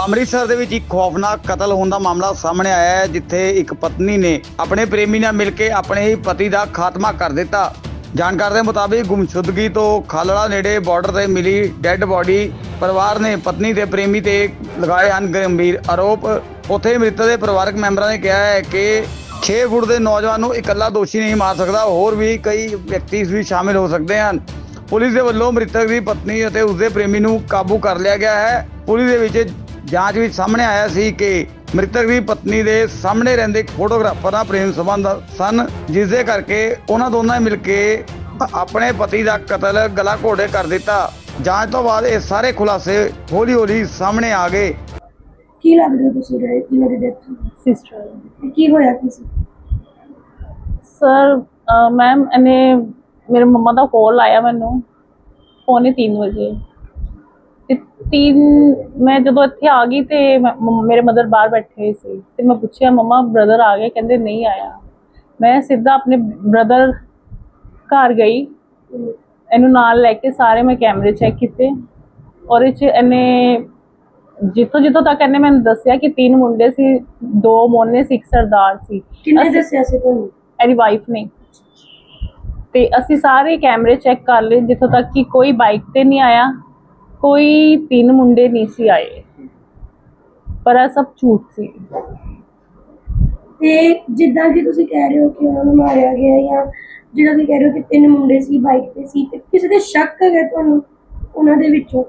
ਅੰਮ੍ਰਿਤਸਰ ਦੇ ਵਿੱਚ ਇੱਕ ਖੌਫਨਾਕ ਕਤਲ ਹੋਣ ਦਾ ਮਾਮਲਾ ਸਾਹਮਣੇ ਆਇਆ ਹੈ, ਜਿੱਥੇ ਇੱਕ ਪਤਨੀ ਨੇ ਆਪਣੇ ਪ੍ਰੇਮੀ ਨਾਲ ਮਿਲ ਕੇ ਆਪਣੇ ਹੀ ਪਤੀ ਦਾ ਖਾਤਮਾ ਕਰ ਦਿੱਤਾ। ਜਾਣਕਾਰੀ ਦੇ ਮੁਤਾਬਿਕ ਗੁੰਮਸ਼ੁਦਗੀ ਤੋਂ ਖਾਲੜਾ ਨੇੜੇ ਬਾਰਡਰ ਤੇ ਮਿਲੀ ਡੈੱਡ ਬਾਡੀ ਪਰਿਵਾਰ ਨੇ ਪਤਨੀ ਤੇ ਪ੍ਰੇਮੀ ਤੇ ਲਗਾਏ ਹਨ ਗੰਭੀਰ ਆਰੋਪ। ਉੱਥੇ ਮ੍ਰਿਤਕ ਦੇ ਪਰਿਵਾਰਕ ਮੈਂਬਰਾਂ ਨੇ ਕਿਹਾ ਹੈ ਕਿ 6 ਫੁੱਟ ਦੇ ਨੌਜਵਾਨ ਨੂੰ ਇਕੱਲਾ ਦੋਸ਼ੀ ਨਹੀਂ ਮਾਰ ਸਕਦਾ, ਹੋਰ ਵੀ ਕਈ ਵਿਅਕਤੀ ਵੀ ਸ਼ਾਮਿਲ ਹੋ ਸਕਦੇ ਹਨ। ਪੁਲਿਸ ਦੇ ਵੱਲੋਂ ਮ੍ਰਿਤਕ ਦੀ ਪਤਨੀ ਅਤੇ ਉਸਦੇ ਪ੍ਰੇਮੀ ਨੂੰ ਕਾਬੂ ਕਰ ਲਿਆ ਗਿਆ ਹੈ। ਪੁਲਿਸ ਦੇ ਵਿੱਚ ਜਾਂਚ ਵਿੱਚ ਸਾਹਮਣੇ ਆਇਆ ਸੀ ਕਿ ਮ੍ਰਿਤਕ ਦੀ ਪਤਨੀ ਦੇ ਸਾਹਮਣੇ ਰਹਿੰਦੇ ਫੋਟੋਗ੍ਰਾਫਰ ਨਾਲ ਪ੍ਰੇਮ ਸੰਬੰਧ ਸਨ ਜਿਸ ਦੇ ਕਰਕੇ ਉਹਨਾਂ ਦੋਨਾਂ ਨੇ ਮਿਲ ਕੇ ਆਪਣੇ ਪਤੀ ਦਾ ਕਤਲ ਗਲਾ ਘੋੜੇ ਕਰ ਦਿੱਤਾ। ਜਾਂਚ ਤੋਂ ਬਾਅਦ ਇਹ ਸਾਰੇ ਖੁਲਾਸੇ ਹੌਲੀ-ਹੌਲੀ ਸਾਹਮਣੇ ਆ ਗਏ। ਕੀ ਲੱਗਦਾ ਤੁਸੀਂ ਜਿਹੜੇ ਕਿਵੇਂ ਦੀ ਡੈਥ ਸਿਸਟਰ ਕੀ ਹੋਇਆ ਕਿਸੇ ਸਰ ਮੈਮ ਇਹਨੇ ਮੇਰੇ ਮੰਮਾ ਦਾ ਕਾਲ ਆਇਆ ਮੈਨੂੰ ਪੌਣੇ 3 ਵਜੇ। ਤੇ ਤਿੰਨ ਮੈਂ ਜਦੋਂ ਇੱਥੇ ਆ ਗਈ ਤੇ ਮੇਰੇ ਮਦਰ ਬਾਹਰ ਬੈਠੇ ਸੀ। ਤੇ ਮੈਂ ਪੁੱਛਿਆ ਮੰਮਾ ਬ੍ਰਦਰ ਆ ਗਏ? ਕਹਿੰਦੇ ਨਹੀਂ ਆਇਆ। ਮੈਂ ਸਿੱਧਾ ਆਪਣੇ ਬ੍ਰਦਰ ਘਰ ਗਈ। ਇਹਨੂੰ ਨਾਲ ਲੈ ਕੇ ਸਾਰੇ ਮੈਂ ਕੈਮਰੇ ਚੈੱਕ ਕੀਤੇ। ਔਰ ਇਹ ਚ ਇਹਨੇ ਜਿੱਥੋਂ ਜਿੱਥੋਂ ਤੱਕ ਇਹਨੇ ਮੈਨੂੰ ਦੱਸਿਆ ਕਿ ਤਿੰਨ ਮੁੰਡੇ ਸੀ ਦੋ ਮੋਨੇ ਸੀ ਇੱਕ ਸਰਦਾਰ ਸੀ। ਕਿੰਨੇ ਦੱਸਿਆ ਸੀ ਤੁਹਾਨੂੰ? ਇਹਦੀ ਵਾਈਫ ਨੇ। ਤੇ ਅਸੀਂ ਸਾਰੇ ਕੈਮਰੇ ਚੈੱਕ ਕਰ ਲਏ ਜਿੱਥੋਂ ਤੱਕ ਕਿ ਕੋਈ ਬਾਈਕ ਤੇ ਨਹੀਂ ਆਇਆ ਕੋਈ ਤਿੰਨ ਮੁੰਡੇ ਨਹੀਂ ਸੀ ਆਏ। ਪਰ ਇਹ ਸਭ ਝੂਠ ਸੀ। ਤੇ ਜਿੱਦਾਂ ਕਿ ਤੁਸੀਂ ਕਹਿ ਰਹੇ ਹੋ ਕਿ ਉਹਨਾਂ ਨੂੰ ਮਾਰਿਆ ਗਿਆ ਜਾਂ ਜਿਹੜਾ ਤੁਸੀਂ ਕਹਿ ਰਹੇ ਹੋ ਕਿ ਤਿੰਨ ਮੁੰਡੇ ਸੀ ਬਾਈਕ ਤੇ ਸੀ ਤੇ ਕਿਸੇ ਦੇ ਸ਼ੱਕ ਹੈਗਾ ਤੁਹਾਨੂੰ ਉਹਨਾਂ ਦੇ ਵਿੱਚੋਂ?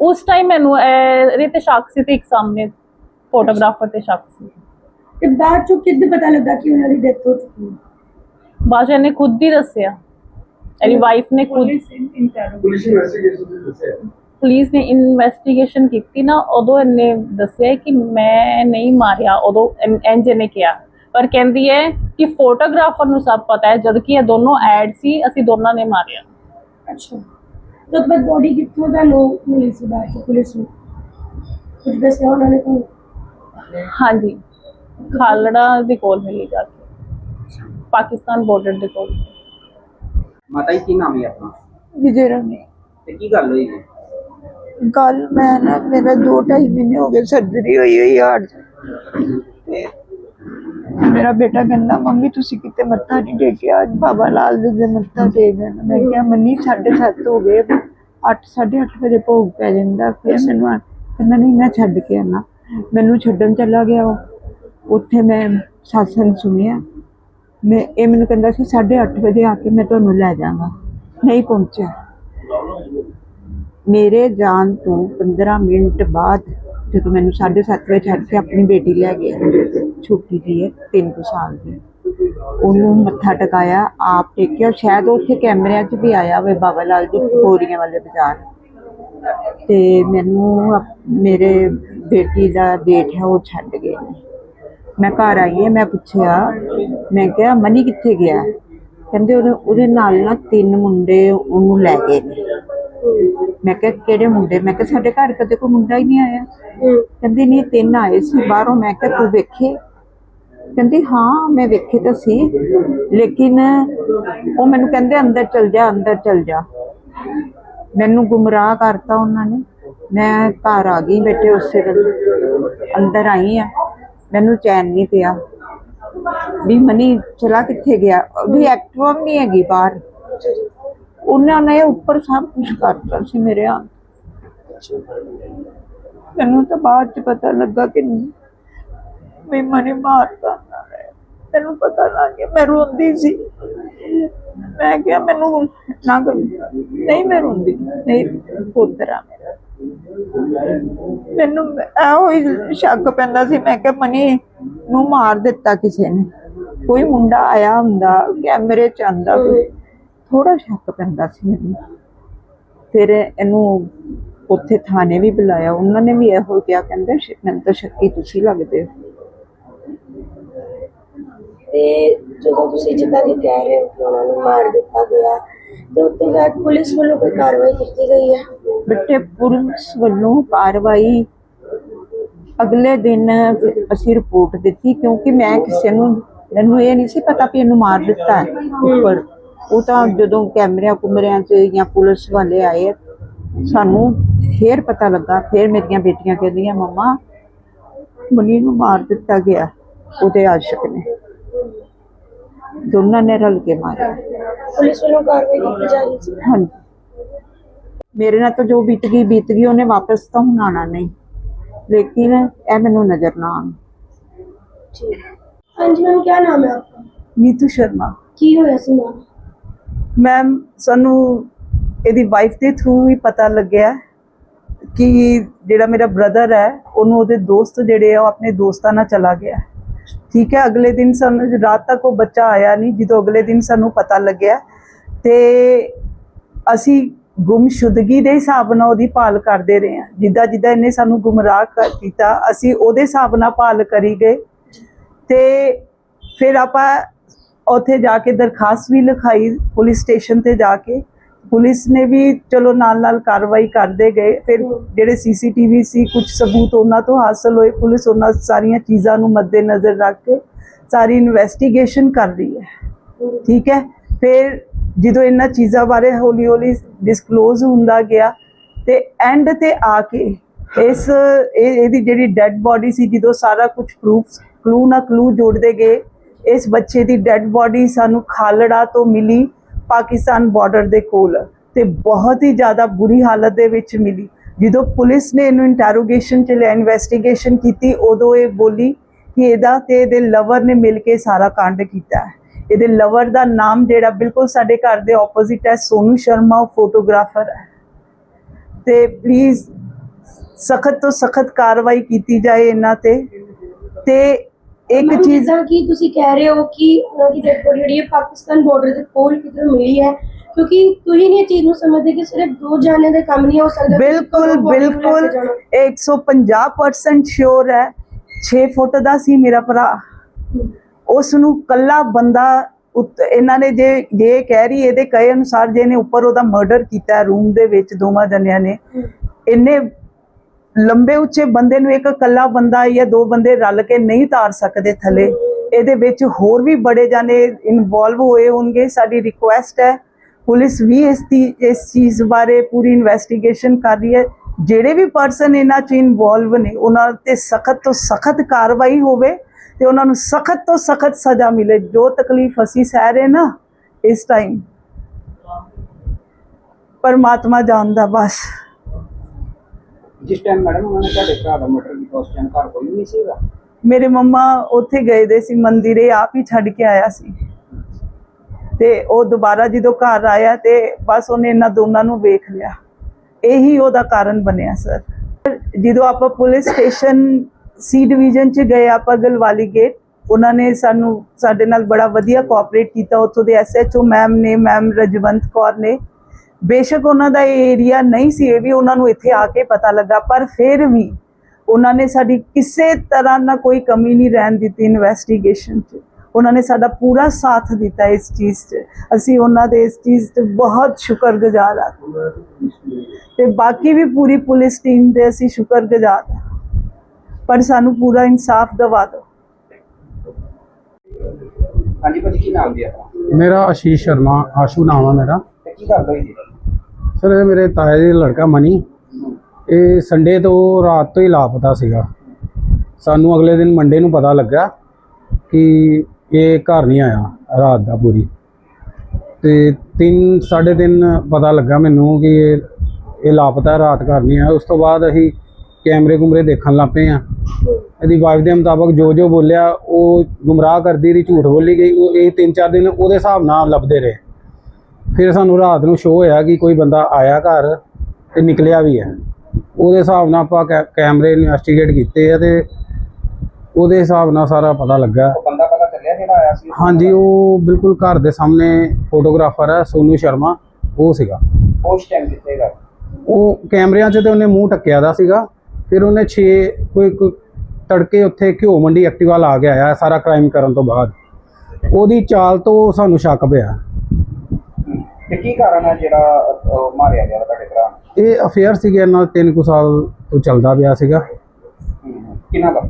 ਉਸ ਟਾਈਮ ਮੈਨੂੰ ਇਹ- ਇਹਦੇ ਤੇ ਸ਼ੱਕ ਸੀ ਤੇ ਇੱਕ ਸਾਹਮਣੇ ਫੋਟੋਗ੍ਰਾਫਰ ਤੇ ਸ਼ੱਕ ਸੀ। ਤੇ ਬਾਅਦ ਚੋਂ ਕਿੱਦ ਪਤਾ ਲੱਗਾ ਕਿ ਉਹਨਾਂ ਦੀ ਡੈਥ ਹੋ ਚੁੱਕੀ ਹੈ? 'ਚ ਇਹਨੇ ਖੁਦ ਹੀ ਦੱਸਿਆ। ਇਹਦੀ ਵਾਈਫ ਨੇ ਖੁਦ ਪੁਲਿਸ ਇਨਵੈਸਟੀਗੇਸ਼ਨ ਦੇ ਦੱਸਿਆ? ਪੁਲਿਸ ਨੇ ਇਨਵੈਸਟੀਗੇਸ਼ਨ ਕੀਤੀ ਨਾ ਉਦੋਂ ਇਹਨੇ ਦੱਸਿਆ ਕਿ ਮੈਂ ਨਹੀਂ ਮਾਰਿਆ ਉਦੋਂ ਐਨਜ ਨੇ ਕਿਹਾ। ਪਰ ਕਹਿੰਦੀ ਹੈ ਕਿ ਫੋਟੋਗ੍ਰਾਫਰ ਨੂੰ ਸਭ ਪਤਾ ਹੈ ਜਦ ਕਿ ਇਹ ਦੋਨੋਂ ਐਡ ਸੀ ਅਸੀਂ ਦੋਨਾਂ ਨੇ ਮਾਰਿਆ। ਅੱਛਾ। ਤੇ ਬਾਅਦ ਬੋਡੀ ਕਿੱਥੋਂ ਤੁਹਾਨੂੰ ਮਿਲੀ ਸੀ ਬਾਅਦ ਚੋਂ ਪੁਲਿਸ ਨੂੰ? ਕੁਝ ਦੱਸਿਆ ਉਹਨਾਂ ਨੇ ਤੁਹਾਨੂੰ ਹਾਂਜੀ। ਖਾਲੜਾ ਦੇ ਕੋਲ ਮਿਲੀ ਜਾ ਕੇ। ਪਾਕਿਸਤਾਨ ਬਾਰਡਰ ਦੇ ਕੋਲ। ਮਾਤਾ ਜੀ ਕੀ ਨਾਮ ਹੈ ਆਪਣਾ? ਵਿਜੇ ਰਾਣੀ। ਤੇ ਕੀ ਗੱਲ ਹੋਈ ਜੀ ਕੱਲ ਮੈਂ ਨਾ ਮੇਰਾ ਦੋ ਢਾਈ ਮਹੀਨੇ ਹੋ ਗਏ ਸਰਜਰੀ ਹੋਈ ਹੋਈ ਹਾਰਟ ਤੇ ਮੇਰਾ ਬੇਟਾ ਕਹਿੰਦਾ ਮੰਮੀ ਤੁਸੀਂ ਕਿਤੇ ਮੱਥਾ ਨਹੀਂ ਟੇਕਿਆ? ਅੱਜ ਬਾਬਾ ਲਾਲ ਜੀ ਦੇ ਮੱਥਾ ਟੇਕ ਦੇਣਾ ਮੈਂ ਕਿਹਾ ਮੰਨੀ 7:30 ਹੋ ਗਏ 8 8:30 ਵਜੇ ਭੋਗ ਪੈ ਜਾਂਦਾ। ਫਿਰ ਮੈਨੂੰ ਕਹਿੰਦਾ ਨਹੀਂ ਮੈਂ ਛੱਡ ਕੇ ਆਣਾ ਮੈਨੂੰ ਛੱਡਣ ਚਲਾ ਗਿਆ ਉਹ। ਉੱਥੇ ਮੈਂ satsang ਸੁਣਿਆ। ਮੈਂ, ਇਹ ਮੈਨੂੰ ਕਹਿੰਦਾ ਸੀ 8:30 ਵਜੇ ਆ ਕੇ ਮੈਂ ਤੁਹਾਨੂੰ ਲੈ ਜਾਵਾਂਗਾ ਨਹੀਂ ਪਹੁੰਚਿਆ। ਮੇਰੇ ਜਾਣ ਤੋਂ 15 ਮਿੰਟ ਬਾਅਦ ਜਦੋਂ ਮੈਨੂੰ 7:30 ਵਜੇ ਛੱਡ ਕੇ ਆਪਣੀ ਬੇਟੀ ਲੈ ਗਿਆ ਛੋਟੀ ਜੀ ਹੈ 3 ਸਾਲ ਦੀ। ਉਹਨੂੰ ਮੱਥਾ ਟਿਕਾਇਆ, ਆਪ ਟੇਕਿਆ, ਸ਼ਾਇਦ ਉੱਥੇ ਕੈਮਰਿਆਂ 'ਚ ਵੀ ਆਇਆ ਹੋਵੇ, ਬਾਬਾ ਲਾਲ ਜੀ ਬੋਰੀਆਂ ਵਾਲੇ ਬਾਜ਼ਾਰ। ਤੇ ਮੈਨੂੰ ਮੇਰੇ ਬੇਟੀ ਦਾ ਡੇਟ ਹੈ, ਉਹ ਛੱਡ ਗਏ ਨੇ। ਮੈਂ ਘਰ ਆਈ ਹਾਂ, ਮੈਂ ਪੁੱਛਿਆ, ਮੈਂ ਕਿਹਾ, ਮਨੀ ਕਿੱਥੇ ਗਿਆ? ਕਹਿੰਦੇ ਉਹਦੇ ਉਹਦੇ ਨਾਲ ਨਾ ਤਿੰਨ ਮੁੰਡੇ ਉਹਨੂੰ ਲੈ ਗਏ ਨੇ। ਮੈਂ ਕਿਹਾ, ਕਿਹੜੇ ਮੁੰਡੇ? ਮੈਂ ਕਿਹਾ, ਸਾਡੇ ਘਰ ਕਦੇ ਕੋਈ ਮੁੰਡਾ ਹੀ ਨਹੀਂ ਆਇਆ। ਕਹਿੰਦੀ, ਨਹੀਂ, ਤਿੰਨ ਆਏ ਸੀ ਬਾਹਰੋਂ। ਮੈਂ ਕਿਹਾ, ਤੂੰ ਵੇਖੇ? ਕਹਿੰਦੀ, ਹਾਂ, ਮੈਂ ਵੇਖੇ ਤਾਂ ਸੀ। ਲੇਕਿਨ ਉਹ ਮੈਨੂੰ ਕਹਿੰਦੇ, ਅੰਦਰ ਚਲ ਜਾ, ਅੰਦਰ ਚਲ ਜਾ। ਮੈਨੂੰ ਗੁੰਮਰਾਹ ਕਰਤਾ ਉਹਨਾਂ ਨੇ। ਮੈਂ ਘਰ ਆ ਗਈ, ਬੈਠੇ ਉਸੇ ਵੇਲੇ। ਅੰਦਰ ਆਈ ਆ ਮੈਨੂੰ ਚੈਨ ਨਹੀਂ ਪਿਆ। ਵੀ ਮਨੀ ਚਲਾ ਕਿੱਥੇ ਗਿਆ? ਵੀ ਐਕਟਿਵਾ ਨਹੀਂ ਹੈਗੀ ਬਾਹਰ। ਉਹਨਾਂ ਨੇ ਉੱਪਰ ਸਭ ਕੁਝ ਕਰਤਾ ਸੀ ਮੇਰੇ ਹੱਥ ਮੈਨੂੰ ਤਾਂ ਬਾਅਦ ਚ ਪਤਾ ਲੱਗਾ ਕਿ ਮੈਂ ਮਨੇ ਮਾਰਤਾ ਮੈਨੂੰ ਪਤਾ ਲੱਗ ਗਿਆ, ਮੈਂ ਰੋਂਦੀ ਸੀ। ਮੈਂ ਕਿਹਾ ਮੈਨੂੰ ਨਾ ਕਰ। ਨਹੀਂ, ਮੈਂ ਰੋਂਦੀ। ਨਹੀਂ, ਪੁੱਤਰਾ ਮੇਰਾ। ਮੈਨੂੰ ਇਹੋ ਹੀ ਸ਼ੱਕ ਪੈਂਦਾ ਸੀ। ਮੈਂ ਕਿਹਾ, ਮਨੀ ਨੂੰ ਮਾਰ ਦਿੱਤਾ ਕਿਸੇ ਨੇ। ਕੋਈ ਮੁੰਡਾ ਆਇਆ ਹੁੰਦਾ, ਕੈਮਰੇ ਚ ਆਂਦਾ ਥੋੜਾ ਸ਼ੱਕ ਪੈਂਦਾ ਸੀ ਮੈਨੂੰ। ਫਿਰ ਇਹਨੂੰ ਉੱਥੇ ਥਾਣੇ ਵੀ ਬੁਲਾਇਆ। ਉਹਨਾਂ ਨੇ ਵੀ ਇਹੋ ਕਿਹਾ, ਕਹਿੰਦੇ ਮੈਨੂੰ ਤਾਂ ਸ਼ੱਕੀ ਤੁਸੀਂ ਲੱਗਦੇ ਹੋ। ਤੇ ਜਦੋਂ ਤੁਸੀਂ ਜਿੱਦਾਂ ਕਿ ਕਹਿ ਰਹੇ ਹੋ ਕਿ ਉਹਨਾਂ ਨੂੰ ਮਾਰ ਦਿੱਤਾ ਗਿਆ, ਤੇ ਉਸ ਤੋਂ ਬਾਅਦ ਪੁਲਿਸ ਵੱਲੋਂ ਕੋਈ ਕਾਰਵਾਈ ਕੀਤੀ ਗਈ ਹੈ? ਬੱਟੇ ਪੁਲਿਸ ਵੱਲੋਂ ਕਾਰਵਾਈ ਅਗਲੇ ਦਿਨ ਅਸੀਂ ਰਿਪੋਰਟ ਦਿੱਤੀ ਕਿਉਂਕਿ ਮੈਂ ਕਿਸੇ ਨੂੰ ਮੈਨੂੰ ਇਹ ਨਹੀਂ ਸੀ ਪਤਾ ਵੀ ਇਹਨੂੰ ਮਾਰ ਦਿੱਤਾ ਹੈ ਉੱਪਰ। ਉਹ ਤਾਂ ਜਦੋਂ ਕੈਮਰਿਆਂ ਕੁਮਰਿਆਂ 'ਚ ਜਾਂ ਪੁਲਿਸ ਵਾਲੇ ਆਏ ਸਾਨੂੰ ਫਿਰ ਪਤਾ ਲੱਗਾ ਫਿਰ ਮੇਰੀਆਂ ਬੇਟੀਆਂ ਕਹਿੰਦੀਆਂ ਮੰਮਾ ਮਨੀ ਨੂੰ ਮਾਰ ਦਿੱਤਾ ਗਿਆ ਉਹਦੇ ਆਸ਼ਿਕ ਨੇ। ਦੋਨਾਂ ਨੇ ਰਲ ਕੇ ਮਾਰਿਆ। ਪੁਲਿਸ ਵੱਲੋਂ ਕਾਰਵਾਈ ਕੀਤੀ ਜਾ ਰਹੀ ਸੀ? ਹਾਂਜੀ। ਮੇਰੇ ਨਾਲ ਤਾਂ ਜੋ ਬੀਤ ਗਈ ਬੀਤ ਗਈ ਉਹਨੇ ਵਾਪਸ ਤਾਂ ਹੁਣ ਆਉਣਾ ਨਹੀਂ। ਲੇਕਿਨ ਇਹ ਮੈਨੂੰ ਨਜ਼ਰ ਨਾ ਆਉਣ। ਹਾਂਜੀ ਮੈਮ ਕੀ ਨਾਮ ਹੈ ਆਪਕਾ? ਨੀਤੂ ਸ਼ਰਮਾ। ਕੀ ਹੋਇਆ ਸੀ ਮੈਮ? ਮੈਮ ਸਾਨੂੰ ਇਹਦੀ ਵਾਈਫ ਦੇ ਥਰੂ ਹੀ ਪਤਾ ਲੱਗਿਆ ਕਿ ਜਿਹੜਾ ਮੇਰਾ ਬ੍ਰਦਰ ਹੈ ਉਹਨੂੰ ਉਹਦੇ ਦੋਸਤ ਜਿਹੜੇ ਆ ਉਹ ਆਪਣੇ ਦੋਸਤਾਂ ਨਾਲ ਚਲਾ ਗਿਆ। ਠੀਕ ਹੈ ਅਗਲੇ ਦਿਨ ਸਾਨੂੰ ਰਾਤ ਤੱਕ ਉਹ ਬੱਚਾ ਆਇਆ ਨਹੀਂ ਜਦੋਂ ਅਗਲੇ ਦਿਨ ਸਾਨੂੰ ਪਤਾ ਲੱਗਿਆ ਤੇ ਅਸੀਂ ਗੁੰਮਸ਼ੁਦਗੀ ਦੇ ਹਿਸਾਬ ਨਾਲ ਉਹਦੀ ਭਾਲ ਕਰਦੇ ਰਹੇ ਹਾਂ। ਜਿੱਦਾਂ ਜਿੱਦਾਂ ਇਹਨੇ ਸਾਨੂੰ ਗੁੰਮਰਾਹ ਕਰ ਕੀਤਾ ਅਸੀਂ ਉਹਦੇ ਹਿਸਾਬ ਨਾਲ ਭਾਲ ਕਰੀ ਗਏ। ਤੇ ਫਿਰ ਆਪਾਂ ਉੱਥੇ ਜਾ ਕੇ ਦਰਖਾਸਤ ਵੀ ਲਿਖਾਈ, ਪੁਲਿਸ ਸਟੇਸ਼ਨ ਤੇ ਜਾ ਕੇ। ਪੁਲਿਸ ਨੇ ਵੀ ਚਲੋ ਨਾਲ ਨਾਲ ਕਾਰਵਾਈ ਕਰਦੇ ਗਏ। ਫਿਰ ਜਿਹੜੇ ਸੀਸੀਟੀਵੀ ਸੀ, ਕੁਝ ਸਬੂਤ ਉਹਨਾਂ ਤੋਂ ਹਾਸਲ ਹੋਏ। ਪੁਲਿਸ ਉਹਨਾਂ ਸਾਰੀਆਂ ਚੀਜ਼ਾਂ ਨੂੰ ਮੱਦੇਨਜ਼ਰ ਰੱਖ ਕੇ ਸਾਰੀ ਇਨਵੈਸਟੀਗੇਸ਼ਨ ਕਰ ਰਹੀ ਹੈ। ਠੀਕ ਹੈ? ਫਿਰ ਜਦੋਂ ਇਹਨਾਂ ਚੀਜ਼ਾਂ ਬਾਰੇ ਹੌਲੀ ਹੌਲੀ ਡਿਸਕਲੋਜ਼ ਹੁੰਦਾ ਗਿਆ ਤੇ ਐਂਡ ਤੇ ਆ ਕੇ ਇਸ, ਇਹ- ਇਹਦੀ ਜਿਹੜੀ ਡੈੱਡ ਬਾਡੀ ਸੀ, ਜਦੋਂ ਸਾਰਾ ਕੁਝ ਪ੍ਰੂਫ ਕਲੂ ਨਾ ਕਲੂ ਜੋੜਦੇ ਗਏ, ਇਸ ਬੱਚੇ ਦੀ ਡੈੱਡ ਬਾਡੀ ਸਾਨੂੰ ਖਾਲੜਾ ਤੋਂ ਮਿਲੀ ਪਾਕਿਸਤਾਨ ਬਾਰਡਰ ਦੇ ਕੋਲ ਤੇ ਬਹੁਤ ਹੀ ਜ਼ਿਆਦਾ ਬੁਰੀ ਹਾਲਤ ਦੇ ਵਿੱਚ ਮਿਲੀ। ਜਦੋਂ ਪੁਲਿਸ ਨੇ ਇਹਨੂੰ ਇੰਟਰੋਗੇਸ਼ਨ ਚ ਲਿਆ ਇਨਵੈਸਟੀਗੇਸ਼ਨ ਕੀਤੀ, ਉਦੋਂ ਇਹ ਬੋਲੀ ਕਿ ਇਹਦਾ ਤੇ ਇਹਦੇ ਲਵਰ ਨੇ ਮਿਲ ਕੇ ਸਾਰਾ ਕਾਂਡ ਕੀਤਾ ਹੈ। ਇਹਦੇ ਲਵਰ ਦਾ ਨਾਮ ਜਿਹੜਾ ਬਿਲਕੁਲ ਸਾਡੇ ਘਰ ਦੇ ਆਪੋਜ਼ਿਟ ਹੈ ਸੋਨੂ ਸ਼ਰਮਾ ਉਹ ਫੋਟੋਗ੍ਰਾਫਰ ਹੈ। ਤੇ ਪਲੀਜ਼ ਸਖਤ ਤੋਂ ਸਖਤ ਕਾਰਵਾਈ ਕੀਤੀ ਜਾਏ ਇਹਨਾਂ ਤੇ। ਤੇ ਇੱਕ ਚੀਜ਼ ਜਿੱਦਾਂ ਕਿ ਤੁਸੀਂ ਕਹਿ ਰਹੇ ਹੋ ਕਿ ਉਹਨਾਂ ਦੀ ਡੈਡ ਬੋਡੀ ਜਿਹੜੀ ਹੈ ਪਾਕਿਸਤਾਨ ਬਾਰਡਰ ਦੇ ਕੋਲ ਕਿਧਰ ਮਿਲੀ ਹੈ ਕਿਉਂਕਿ ਤੁਸੀਂ ਨਹੀਂ ਇਹ ਚੀਜ਼ ਨੂੰ ਸਮਝਦੇ ਕਿ ਸਿਰਫ ਦੋ ਜਾਣੇ ਦਾ ਕੰਮ ਨਹੀਂ ਹੋ ਸਕਦਾ ਬਿਲਕੁਲ ਬਿਲਕੁਲ ਜਾਣਾ। 150% ਸ਼ੋਰ ਹੈ। 6 ਫੁੱਟ ਦਾ ਸੀ ਮੇਰਾ ਭਰਾ। ਉਸ ਨੂੰ ਕੱਲਾ ਬੰਦਾ ਉੱਤ- ਇਹਨਾਂ ਨੇ ਜੇ ਜੇ ਕਹਿ ਰਹੀ, ਇਹਦੇ ਕਹੇ ਅਨੁਸਾਰ ਜੇ ਨੇ ਉੱਪਰ ਉਹਦਾ ਮਰਡਰ ਕੀਤਾ ਰੂਮ ਦੇ ਵਿੱਚ ਦੋਵਾਂ ਜਣਿਆਂ ਨੇ ਇੰਨੇ ਲੰਬੇ ਉੱਚੇ ਬੰਦੇ ਨੂੰ ਇੱਕ ਕੱਲਾ ਬੰਦਾ ਜਾਂ ਦੋ ਬੰਦੇ ਰਲ ਕੇ ਨਹੀਂ ਤਾਰ ਸਕਦੇ ਥੱਲੇ। ਇਹਦੇ ਵਿੱਚ ਹੋਰ ਵੀ ਬੜੇ ਜਾਣੇ ਇਨਵੋਲਵ ਹੋਏ ਹੋਣਗੇ। ਸਾਡੀ ਰਿਕੁਐਸਟ ਹੈ, ਪੁਲਿਸ ਵੀ ਇਸ ਦੀ, ਇਸ ਚੀਜ਼ ਬਾਰੇ ਪੂਰੀ ਇਨਵੈਸਟੀਗੇਸ਼ਨ ਕਰ ਰਹੀ ਹੈ। ਜਿਹੜੇ ਵੀ ਪਰਸਨ ਇਹਨਾਂ 'ਚ ਇਨਵੋਲਵ ਨੇ, ਉਹਨਾਂ ਤੇ ਸਖਤ ਤੋਂ ਸਖਤ ਕਾਰਵਾਈ ਹੋਵੇ ਤੇ ਉਹਨਾਂ ਨੂੰ ਸਖਤ ਤੋਂ ਸਖਤ ਸਜ਼ਾ ਮਿਲੇ। ਜੋ ਤਕਲੀਫ ਅਸੀਂ ਸਹਿ ਰਹੇ ਨਾ ਇਸ ਟਾਈਮ ਪਰਮਾਤਮਾ ਜਾਣਦਾ ਬਸ। ਜਿਸ ਟਾਈਮ ਮੈਡਮ ਉਹਨਾਂ ਨੇ ਤੁਹਾਡੇ ਭਰਾ ਦਾ ਮਰਡਰ ਕੀਤਾ ਉਸ ਟਾਈਮ ਘਰ ਕੋਈ ਨਹੀਂ ਸੀਗਾ? ਮੇਰੇ ਮੰਮਾ ਉੱਥੇ ਗਏ ਦੇ ਸੀ ਮੰਦਿਰੇ ਆਪ ਹੀ ਛੱਡ ਕੇ ਆਇਆ ਸੀ। ਤੇ ਉਹ ਦੁਬਾਰਾ ਜਦੋਂ ਘਰ ਆਇਆ ਤੇ ਬਸ ਉਹਨੇ ਇਹਨਾਂ ਦੋਨਾਂ ਨੂੰ ਵੇਖ ਲਿਆ। ਇਹੀ ਉਹਦਾ ਕਾਰਨ ਬਣਿਆ ਸਰ। ਜਦੋਂ ਆਪਾਂ ਪੁਲਿਸ ਸਟੇਸ਼ਨ ਸੀ ਡਿਵੀਜ਼ਨ ਚ ਗਏ ਆਪਾਂ ਗਲਵਾਲੀ ਗੇਟ ਉਹਨਾਂ ਨੇ ਸਾਨੂੰ, ਸਾਡੇ ਨਾਲ ਬੜਾ ਵਧੀਆ ਕੋਆਪਰੇਟ ਕੀਤਾ ਉੱਥੋਂ ਦੇ ਐਸਐਚਓ ਮੈਮ ਨੇ ਮੈਮ ਰਜਵੰਤ ਕੌਰ ਨੇ। ਬੇਸ਼ੱਕ ਉਹਨਾਂ ਦਾ ਇਹ ਏਰੀਆ ਨਹੀਂ ਸੀ, ਇਹ ਵੀ ਉਹਨਾਂ ਨੂੰ ਇੱਥੇ ਆ ਕੇ ਪਤਾ ਲੱਗਾ, ਪਰ ਫਿਰ ਵੀ ਉਹਨਾਂ ਨੇ ਸਾਡੀ ਕਿਸੇ ਤਰ੍ਹਾਂ ਨਾਲ ਕੋਈ ਕਮੀ ਨਹੀਂ ਰਹਿਣ ਦਿੱਤੀ ਇਨਵੈਸਟੀਗੇਸ਼ਨ 'ਚ। ਉਹਨਾਂ ਨੇ ਸਾਡਾ ਪੂਰਾ ਸਾਥ ਦਿੱਤਾ ਇਸ ਚੀਜ਼ 'ਚ। ਅਸੀਂ ਉਹਨਾਂ ਦੇ ਇਸ ਚੀਜ਼ 'ਤੇ ਬਹੁਤ ਸ਼ੁਕਰਗੁਜ਼ਾਰ ਹਾਂ। ਤੇ ਬਾਕੀ ਵੀ ਪੂਰੀ ਪੁਲਿਸ ਟੀਮ ਦੇ ਅਸੀਂ ਸ਼ੁਕਰਗੁਜ਼ਾਰ ਹਾਂ। ਪਰ ਸਾਨੂੰ ਪੂਰਾ ਇਨਸਾਫ ਦਿਵਾ ਦਿਓ। ਹਾਂਜੀ ਭਾਜੀ ਕੀ ਨਾਮ ਆਪਣਾ? ਮੇਰਾ ਆਸ਼ੀਸ਼ ਸ਼ਰਮਾ ਆਸ਼ੂ ਨਾਮ ਆ ਮੇਰਾ। ਕੀ ਹੋਈ ਜੀ? ਸਰ ਇਹ ਮੇਰੇ ਤਾਏ ਦੇ ਲੜਕਾ ਮਨੀ। ਇਹ ਸੰਡੇ ਤੋਂ ਰਾਤ ਤੋਂ ਹੀ ਲਾਪਤਾ ਸੀਗਾ। ਸਾਨੂੰ ਅਗਲੇ ਦਿਨ ਮੰਡੇ ਨੂੰ ਪਤਾ ਲੱਗਾ ਕਿ ਇਹ ਘਰ ਨਹੀਂ ਆਇਆ ਰਾਤ ਦਾ ਪੂਰੀ। ਤੇ 3 3:30 ਪਤਾ ਲੱਗਾ ਮੈਨੂੰ ਕਿ ਇਹ ਇਹ ਲਾਪਤਾ ਰਾਤ ਘਰ ਨਹੀਂ ਆਇਆ। ਉਸ ਤੋਂ ਬਾਅਦ ਅਸੀਂ ਕੈਮਰੇ ਕੁਮਰੇ ਦੇਖਣ ਲੱਗ ਪਏ ਆ। ਇਹਦੀ ਵਾਈਫ ਦੇ ਮੁਤਾਬਕ ਜੋ ਜੋ ਬੋਲਿਆ ਉਹ ਗੁੰਮਰਾਹ ਕਰਦੀ ਰਹੀ ਝੂਠ ਬੋਲੀ ਗਈ ਉਹ ਇਹ 3-4 ਦਿਨ ਉਹਦੇ ਹਿਸਾਬ ਨਾਲ ਲੱਭਦੇ ਰਹੇ। ਫਿਰ ਸਾਨੂੰ ਰਾਤ ਨੂੰ ਸ਼ੋਅ ਹੋਇਆ ਕਿ ਕੋਈ ਬੰਦਾ ਆਇਆ ਘਰ ਤੇ ਨਿਕਲਿਆ ਵੀ ਹੈ। ਉਹਦੇ ਹਿਸਾਬ ਨਾਲ ਆਪਾਂ ਕੈਮਰੇ ਇਨਵੈਸਟੀਗੇਟ ਕੀਤੇ ਆ ਤੇ ਉਹਦੇ ਹਿਸਾਬ ਨਾਲ ਸਾਰਾ ਪਤਾ ਲੱਗਾ। ਬੰਦਾ ਪਤਾ ਚੱਲਿਆ ਜਿਹੜਾ ਆਇਆ ਸੀ? ਹਾਂਜੀ ਉਹ ਬਿਲਕੁਲ ਘਰ ਦੇ ਸਾਹਮਣੇ ਫੋਟੋਗ੍ਰਾਫਰ ਹੈ ਸੋਨੂ ਸ਼ਰਮਾ ਉਹ ਸੀਗਾ। ਉਸ ਟਾਈਮ ਕਿੱਥੇ ਹੈਗਾ? ਉਹ ਕੈਮਰਿਆਂ 'ਚ ਤੇ ਉਹਨੇ ਮੂੰਹ ਟੱਕਿਆ ਦਾ ਸੀਗਾ। ਫਿਰ ਉਹਨੇ 6 ਕੋਈ ਕੋਈ ਤੜਕੇ ਉੱਥੇ ਘਿਓ ਮੰਡੀ ਐਕਟਿਵਾ ਲਾ ਕੇ ਆਇਆ ਸਾਰਾ ਕ੍ਰਾਈਮ ਕਰਨ ਤੋਂ ਬਾਅਦ। ਉਹਦੀ ਚਾਲ ਤੋਂ ਸਾਨੂੰ ਸ਼ੱਕ ਪਿਆ। ਤੇ ਕੀ ਕਾਰਨ ਹੈ ਜਿਹੜਾ ਮਾਰਿਆ ਗਿਆ ਤੁਹਾਡੇ ਭਰਾ ਨੂੰ? ਇਹ ਅਫੇਅਰ ਸੀਗੇ ਇਹਨਾਂ ਨਾਲ 3 ਕੁ ਸਾਲ ਤੋਂ ਚੱਲਦਾ ਪਿਆ ਸੀਗਾ। ਹਮ, ਕਿਹਨਾਂ ਦਾ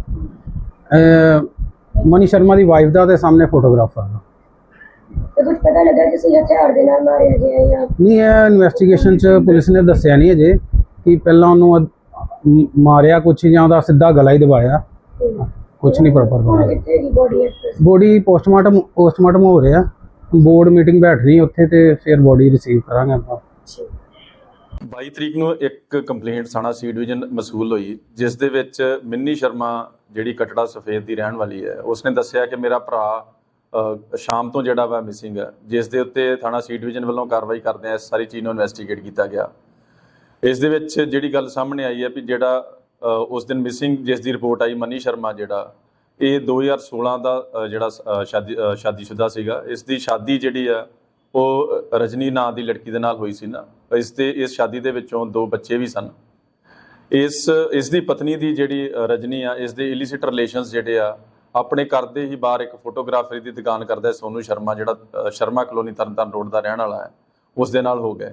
ਅਹ ਮਨੀ ਸ਼ਰਮਾ ਦੀ ਵਾਈਫ ਦਾ ਤੇ ਸਾਹਮਣੇ ਫੋਟੋਗ੍ਰਾਫਰ ਦਾ। ਤੇ ਕੁਝ ਪਤਾ ਲੱਗਾ ਕਿਸੇ ਹਥਿਆਰ ਦੇ ਨਾਲ ਮਾਰਿਆ ਗਿਆ ਜਾਂ ਨਹੀਂ ਇਹ ਇਨਵੈਸਟੀਗੇਸ਼ਨ ਚ ਪੁਲਿਸ ਨੇ ਦੱਸਿਆ ਨਹੀਂ ਅਜੇ ਕਿ ਪਹਿਲਾਂ ਉਹਨੂੰ ਮਾਰਿਆ ਕੁਛ ਜਾਂ ਉਹਦਾ ਸਿੱਧਾ ਗਲਾ ਹੀ ਦਬਾਇਆ। ਕੁਛ ਨਹੀਂ ਪ੍ਰੋਪਰ ਦੀ ਬੋਡੀ ਪੋਸਟਮਾਰਟਮ ਪੋਸਟਮਾਰਟਮ ਹੋ ਰਿਹਾ। ਬੋਰਡ ਮੀਟਿੰਗ ਬੈਠਣੀ ਉੱਥੇ ਤੇ ਫਿਰ ਬੋਡੀ ਰਿਸੀਵ ਕਰਾਂਗੇ ਆਪਾਂ। 22 ਤਰੀਕ ਨੂੰ ਇੱਕ ਕੰਪਲੇਂਟ ਥਾਣਾ ਸੀ ਡਿਵੀਜ਼ਨ ਮਸੂਲ ਹੋਈ ਜਿਸ ਦੇ ਵਿੱਚ ਮਿੰਨੀ ਸ਼ਰਮਾ ਜਿਹੜੀ ਕਟੜਾ ਸਫੇਦ ਦੀ ਰਹਿਣ ਵਾਲੀ ਹੈ ਉਸਨੇ ਦੱਸਿਆ ਕਿ ਮੇਰਾ ਭਰਾ ਸ਼ਾਮ ਤੋਂ ਜਿਹੜਾ ਵਾ ਮਿਸਿੰਗ ਹੈ ਜਿਸ ਦੇ ਉੱਤੇ ਥਾਣਾ ਸੀ ਡਿਵੀਜ਼ਨ ਵੱਲੋਂ ਕਾਰਵਾਈ ਕਰਦੇ ਆ ਇਸ ਸਾਰੀ ਚੀਜ਼ ਨੂੰ ਇਨਵੈਸਟੀਗੇਟ ਕੀਤਾ ਗਿਆ। ਇਸ ਦੇ ਵਿੱਚ ਜਿਹੜੀ ਗੱਲ ਸਾਹਮਣੇ ਆਈ ਹੈ ਵੀ ਜਿਹੜਾ ਉਸ ਦਿਨ ਮਿਸਿੰਗ ਜਿਸ ਦੀ ਰਿਪੋਰਟ ਆਈ ਮਨੀ ਸ਼ਰਮਾ ਜਿਹੜਾ ਇਹ 2016 ਦਾ ਜਿਹੜਾ ਅ, ਸ਼ਾਦੀ ਅ, ਸ਼ਾਦੀशुदा ਸੀਗਾ। ਇਸ ਦੀ ਸ਼ਾਦੀ ਜਿਹੜੀ ਆ ਉਹ ਰਜਨੀ ਨਾਂ ਦੀ ਲੜਕੀ ਦੇ ਨਾਲ ਹੋਈ ਸੀ ਨਾ। ਇਸ ਦੇ ਇਸ ਸ਼ਾਦੀ ਦੇ ਵਿੱਚੋਂ ਦੋ ਬੱਚੇ ਵੀ ਸਨ। ਇਸ ਇਸ ਦੀ ਪਤਨੀ ਦੀ ਜਿਹੜੀ ਰਜਨੀ ਆ ਇਸ ਦੇ ਇਲੀਸਿਟ ਰਿਲੇਸ਼ਨਸ ਜਿਹੜੇ ਆ ਆਪਣੇ ਘਰ ਦੇ ਹੀ ਬਾਹਰ ਇੱਕ ਫੋਟੋਗ੍ਰਾਫਰੀ ਦੀ ਦੁਕਾਨ ਕਰਦਾ ਹੈ ਸੋਨੂ ਸ਼ਰਮਾ ਜਿਹੜਾ ਸ਼ਰਮਾ ਕਲੋਨੀ ਤਰਨਤਾਰਨ ਰੋਡ ਦਾ ਰਹਿਣ ਵਾਲਾ ਹੈ ਉਸ ਦੇ ਨਾਲ ਹੋ ਗਏ।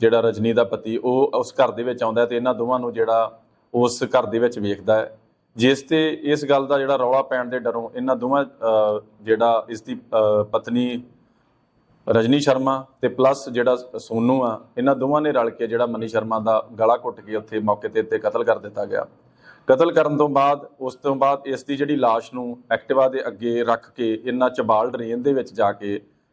ਜਿਹੜਾ ਰਜਨੀ ਦਾ ਪਤੀ, ਉਹ ਉਸ ਘਰ ਦੇ ਵਿੱਚ ਆਉਂਦਾ ਹੈ ਤੇ ਇਹਨਾਂ ਦੋਵਾਂ ਨੂੰ ਜਿਹੜਾ ਉਸ ਘਰ ਦੇ ਵਿੱਚ ਵੇਖਦਾ ਹੈ। ਜਿਸ ਤੇ ਇਸ ਗੱਲ ਦਾ ਜਿਹੜਾ ਰੌਲਾ ਪੈਣ ਦੇ ਡਰੋਂ ਇਹਨਾਂ ਦੋਵਾਂ ਜਿਹੜਾ ਇਸ ਦੀ ਪਤਨੀ ਰਜਨੀ ਸ਼ਰਮਾ ਤੇ ਪਲੱਸ ਜਿਹੜਾ ਸੋਨੂ ਆ, ਇਹਨਾਂ ਦੋਵਾਂ ਨੇ ਰਲ ਕੇ ਜਿਹੜਾ ਮਨੀ ਸ਼ਰਮਾ ਦਾ ਗਲਾ ਘੁੱਟ ਕੇ ਉੱਥੇ ਮੌਕੇ ਤੇ ਤੇ ਕਤਲ ਕਰ ਦਿੱਤਾ ਗਿਆ। ਕਤਲ ਕਰਨ ਤੋਂ ਬਾਅਦ, ਉਸ ਤੋਂ ਬਾਅਦ ਇਸ ਦੀ ਜਿਹੜੀ ਲਾਸ਼ ਨੂੰ ਐਕਟਿਵਾ ਦੇ ਅੱਗੇ ਰੱਖ ਕੇ ਇਹਨਾਂ ਚਬਾਲ ਡਰੇਨ ਦੇ ਵਿੱਚ ਜਾ ਕੇ